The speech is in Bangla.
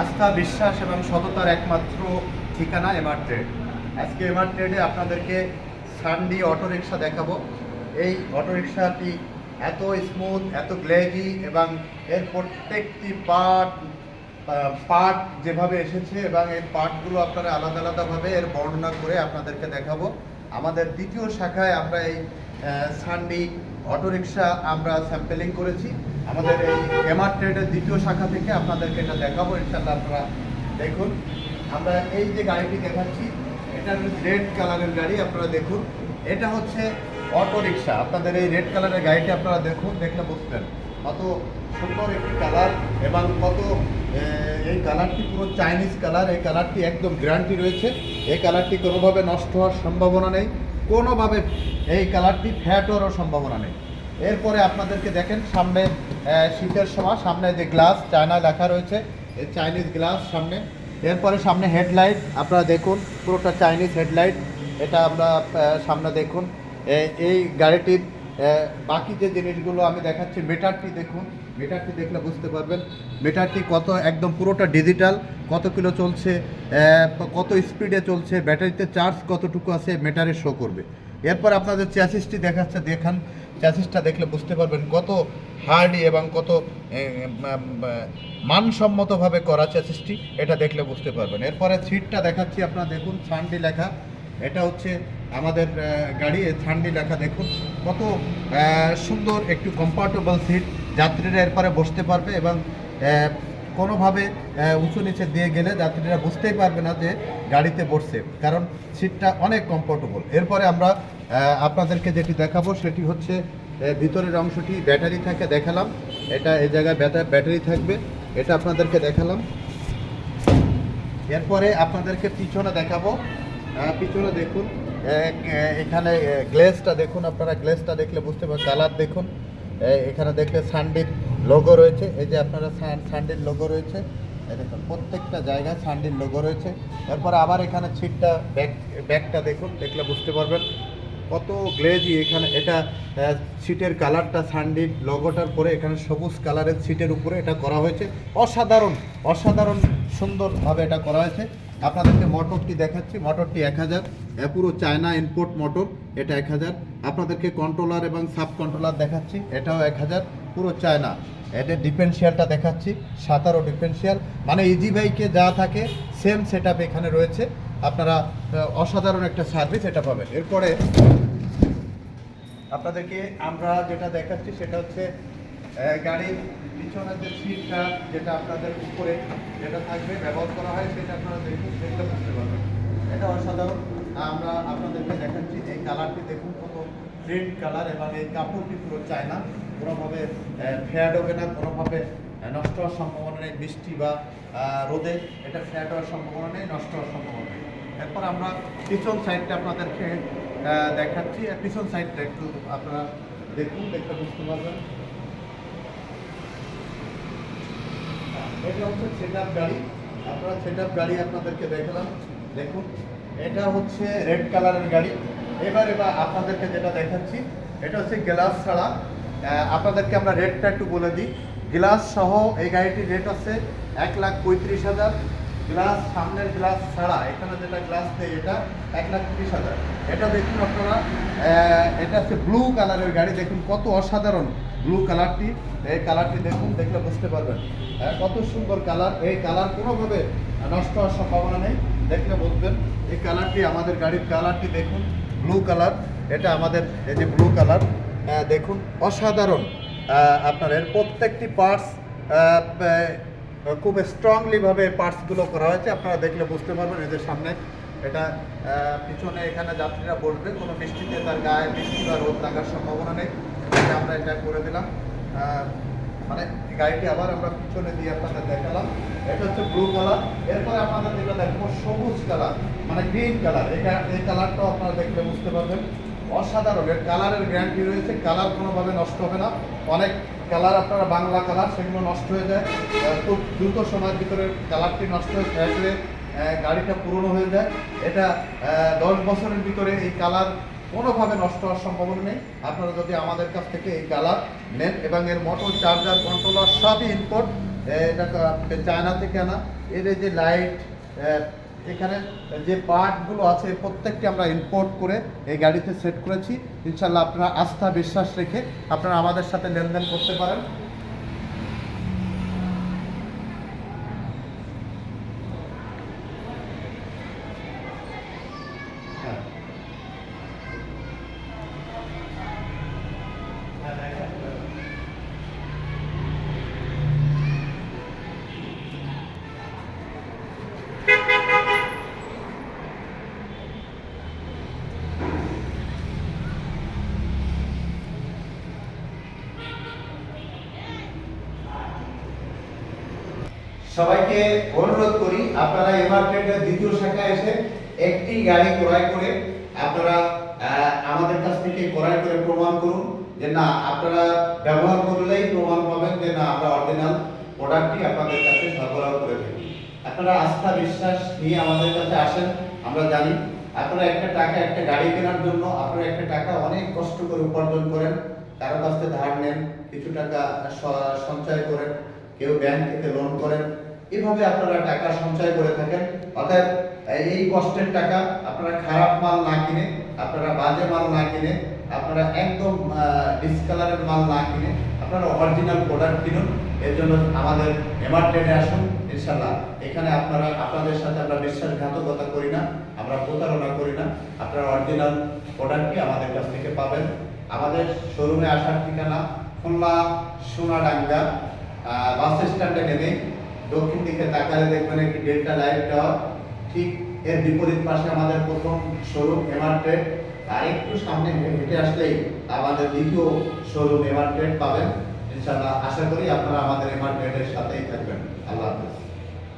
আস্থা, বিশ্বাস এবং সততার একমাত্র ঠিকানা এমআর ট্রেড। আজকে এমআর ট্রেডে আপনাদেরকে সানডি অটোরিকশা দেখাবো। এই অটোরিকশাটি এত স্মুথ এত গ্লেজি এবং এর প্রত্যেকটি পার্ট পার্ট যেভাবে এসেছে এবং এই পার্টগুলো আপনারা আলাদা আলাদাভাবে এর বর্ণনা করে আপনাদেরকে দেখাবো। আমাদের দ্বিতীয় শাখায় আমরা এই সানডি অটোরিকশা আমরা স্যাম্পেলিং করেছি। আমাদের এই এমআর ট্রেডের দ্বিতীয় শাখা থেকে আপনাদেরকে এটা দেখাবো ইনশাল্লাহ আপনারা দেখুন। আমরা এই যে গাড়িটি দেখাচ্ছি এটা রেড কালারের গাড়ি, আপনারা দেখুন। এটা হচ্ছে অটো রিক্সা আপনাদের এই রেড কালারের গাড়িটি আপনারা দেখুন, দেখলে বুঝবেন কত সুন্দর একটি কালার এবং কত এই কালারটি পুরো চাইনিজ কালার এই কালারটি একদম গ্যারান্টি রয়েছে। এই কালারটি কোনোভাবে নষ্ট হওয়ার সম্ভাবনা নেই। কোনোভাবে এই কালারটি ফ্যাট হওয়ারও সম্ভাবনা নেই। এরপরে আপনাদেরকে দেখেন, সামনে শীতের সময়, সামনে যে গ্লাস চায়না লেখা রয়েছে চাইনিজ গ্লাস সামনে। এরপরে সামনে হেডলাইট, আপনারা দেখুন, পুরোটা চাইনিজ হেডলাইট, এটা আমরা সামনে দেখুন। এই গাড়িটির বাকি যে জিনিসগুলো আমি দেখাচ্ছি, মিটারটি দেখুন। মিটারটি দেখলে বুঝতে পারবেন, মিটারটি কত, একদম পুরোটা ডিজিটাল, কত কিলো চলছে কত স্পিডে চলছে, ব্যাটারিতে চার্জ কতটুকু আছে, মিটারে শো করবে। এরপর আপনাদের চ্যাসিসটি দেখাচ্ছে, দেখান। চ্যাসিসটা দেখলে বুঝতে পারবেন কত হার্ডি এবং কত মানসম্মতভাবে করা চ্যাসিসটি, এটা দেখলে বুঝতে পারবেন। এরপরে সিটটা দেখাচ্ছি আপনারা, দেখুন, সানডি লেখা। এটা হচ্ছে আমাদের গাড়ি সানডি লেখা, দেখুন। কত সুন্দর, একটু কমফর্টেবল সিট যাত্রীরা এরপরে বসতে পারবে এবং কোনোভাবে উঁচু নিচে দিয়ে গেলে যাত্রীরা বুঝতেই পারবে না যে গাড়িতে বসছে। কারণ সিটটা অনেক কমফোর্টেবল এরপরে আমরা আপনাদেরকে যেটি দেখাবো সেটি হচ্ছে ভিতরের অংশটি ব্যাটারি থাকে দেখালাম। এটা এই জায়গায় ব্যাটা- ব্যাটারি থাকবে। এটা আপনাদেরকে দেখালাম। এরপরে আপনাদেরকে পিছনে দেখাবো। পিছনে দেখুন এখানে গ্লেসটা দেখুন। আপনারা গ্লেসটা দেখলে বুঝতে পারবেন, কালার দেখুন। এখানে দেখলে সানডির লোগো রয়েছে, এই যে আপনারা সানডির লোগো রয়েছে প্রত্যেকটা জায়গায় সানডির লোগো রয়েছে। এরপরে আবার এখানে ছিটটা ব্যাক ব্যাগটা দেখুন, দেখলে বুঝতে পারবেন। কত গ্লেজি এখানে, এটা সিটের কালারটা সানডির লোগোটার পরে এখানে সবুজ কালারের সিটের উপরে এটা করা হয়েছে। অসাধারণ অসাধারণ সুন্দরভাবে এটা করা হয়েছে। আপনাদেরকে মোটরটি দেখাচ্ছি, মোটরটি এক হাজার পুরো চায়না ইম্পোর্ট মোটর, এটা এক হাজার। আপনাদেরকে কন্ট্রোলার এবং সাব কন্ট্রোলার দেখাচ্ছি, এটাও এক হাজার। পুরো চায়না। এদের ডিফেন্সিয়ালটা দেখাচ্ছি সাতারো ডিফেন্সিয়াল মানে ইজি বাইকে যা থাকে সেম সেট এখানে রয়েছে। আপনারা অসাধারণ একটা সার্ভিস এটা পাবেন। এরপরে আপনাদেরকে আমরা যেটা দেখাচ্ছি সেটা হচ্ছে গাড়ির পিছনের যে সিটটা যেটা আপনাদের উপরে যেটা থাকবে, ব্যবহার করা হয়, সেটা আপনারা দেখুন, সেটা বুঝতে পারবেন। এটা অসাধারণ। আমরা আপনাদেরকে দেখাচ্ছি, এই কালারটি দেখুন, কত প্রিন্ট কালার এবং এই কাপড়টি পুরো চায় না কোনোভাবে ফ্যাড হবে না, কোনোভাবে নষ্ট হওয়ার সম্ভাবনা নেই, বৃষ্টি বা রোদে এটা ফ্যাড হওয়ার সম্ভাবনা নেই, নষ্ট হওয়ার সম্ভাবনা নেই। এরপর আমরা পিছন সাইডটা আপনাদেরকে দেখাচ্ছি পিছন সাইডটা একটু আপনারা দেখুন দেখতে বুঝতে পারবেন। এটা হচ্ছে সেট আপ গাড়ি, আপনারা সেট গাড়ি আপনাদেরকে দেখালাম, দেখুন। এটা হচ্ছে রেড কালারের গাড়ি। এবার এবার আপনাদেরকে যেটা দেখাচ্ছি, এটা হচ্ছে গ্লাস ছাড়া আপনাদেরকে আমরা রেটটা একটু বলে দিই। গ্লাস সহ এই গাড়িটির রেট আছে এক লাখ পঁয়ত্রিশ হাজার। গ্লাস সামনের গ্লাস ছাড়া, এখানে যেটা গ্লাস নেই, এটা এক লাখ তিরিশ হাজার। এটা দেখুন আপনারা এটা হচ্ছে ব্লু কালারের গাড়ি। দেখুন কত অসাধারণ ব্লু কালারটি এই কালারটি দেখুন, দেখলে বুঝতে পারবেন। কত সুন্দর কালার এই কালার কোনোভাবে নষ্ট হওয়ার সম্ভাবনা নেই। দেখলে বুঝবেন, এই কালারটি আমাদের গাড়ির কালারটি দেখুন ব্লু কালার এটা আমাদের এই যে ব্লু কালার দেখুন, অসাধারণ। এর প্রত্যেকটি পার্টস খুব স্ট্রংলিভাবে পার্টসগুলো করা হয়েছে। আপনারা দেখলে বুঝতে পারবেন এদের সামনে এটা পিছনে এখানে যাত্রীরা বসবে। কোনো বৃষ্টিতে তার গায়ে বৃষ্টি বা রোদ লাগার সম্ভাবনা নেই। আমরা এটা করে দিলাম। মানে গাড়িটি আবার আমরা পিছনে দিয়ে আপনাদের দেখালাম। এটা হচ্ছে ব্লু কালার এরপরে আপনাদের যেটা দেখব, সবুজ কালার মানে গ্রিন কালার এই কালারটাও আপনারা দেখলে বুঝতে পারবেন। অসাধারণ এর কালারের গ্যারান্টি রয়েছে। কালার কোনোভাবে নষ্ট হবে না। অনেক কালার আপনারা, বাংলা কালার, সেগুলো নষ্ট হয়ে যায়। খুব দ্রুত সময়ের ভিতরে কালারটি নষ্ট হয়ে থাকলে গাড়িটা পুরনো হয়ে যায়। এটা দশ বছরের ভিতরে এই কালার কোনোভাবে নষ্ট হওয়ার সম্ভাবনা নেই। আপনারা যদি আমাদের কাছ থেকে এই কালার নেন এবং এর মোটর চার্জার কন্ট্রোলার সবই ইনপোর্ট এটা চায়না থেকে আনা। এর যে লাইট এখানে যে পার্টগুলো আছে, প্রত্যেকটি আমরা ইম্পোর্ট করে এই গাড়িতে সেট করেছি। ইনশাল্লাহ আপনারা আস্থা, বিশ্বাস রেখে আপনারা আমাদের সাথে লেনদেন করতে পারেন। সবাইকে অনুরোধ করি, আপনারা এমার্কেটের দ্বিতীয় শাখায় এসে একটি গাড়ি ক্রয় করে আপনারা আমাদের কাছ থেকে ক্রয় করে প্রমাণ করুন যে না, আপনারা ব্যবহার করলেই প্রমাণ পাবেন যে না, আমরা অরিজিনাল প্রোডাক্টটি আপনাদের কাছে সরবরাহ করে থাকি। আপনারা আস্থা বিশ্বাস নিয়ে আমাদের কাছে আসেন, আমরা জানি। আপনারা একটা টাকা একটা গাড়ি কেনার জন্য আপনারা একটা টাকা অনেক কষ্ট করে উপার্জন করেন, কারও কাছ থেকে ধার নেন, কিছু টাকা সঞ্চয় করেন, কেউ ব্যাংক থেকে লোন করেন এভাবে আপনারা টাকা সঞ্চয় করে থাকেন। অর্থাৎ এই কষ্টের টাকা আপনারা খারাপ মাল না কিনে, আপনারা বাজে মাল না কিনে, আপনারা একদম ডিসকালারের মাল না কিনে আপনারা অরিজিনাল প্রোডাক্ট কিনুন। এর জন্য আমাদের এমার্টেটে আসুন ইনশাল্লাহ এখানে আপনারা, আপনাদের সাথে আমরা বিশ্বাসঘাতকতা করি না, আমরা প্রতারণা করি না। আপনারা অরিজিনাল প্রোডাক্টটি আমাদের কাছ থেকে পাবেন। আমাদের শোরুমে আসার ঠিকানা খুলনা সোনাডাঙ্গা বাস স্ট্যান্ডে নেমে দক্ষিণ দিকে তাকালে দেখবেন একটি ডেল্টা লাইট টাওয়ার ঠিক এর বিপরীত পাশে আমাদের প্রথম শোরুম এমার্টেড আর একটু সামনে হেঁটে আসলেই আমাদের দ্বিতীয় শোরুম এমার্টেড পাবেন। ইনশাআল্লাহ আশা করি আপনারা আমাদের এমার্টেডের সাথেই থাকবেন। আল্লাহ হাফেজ।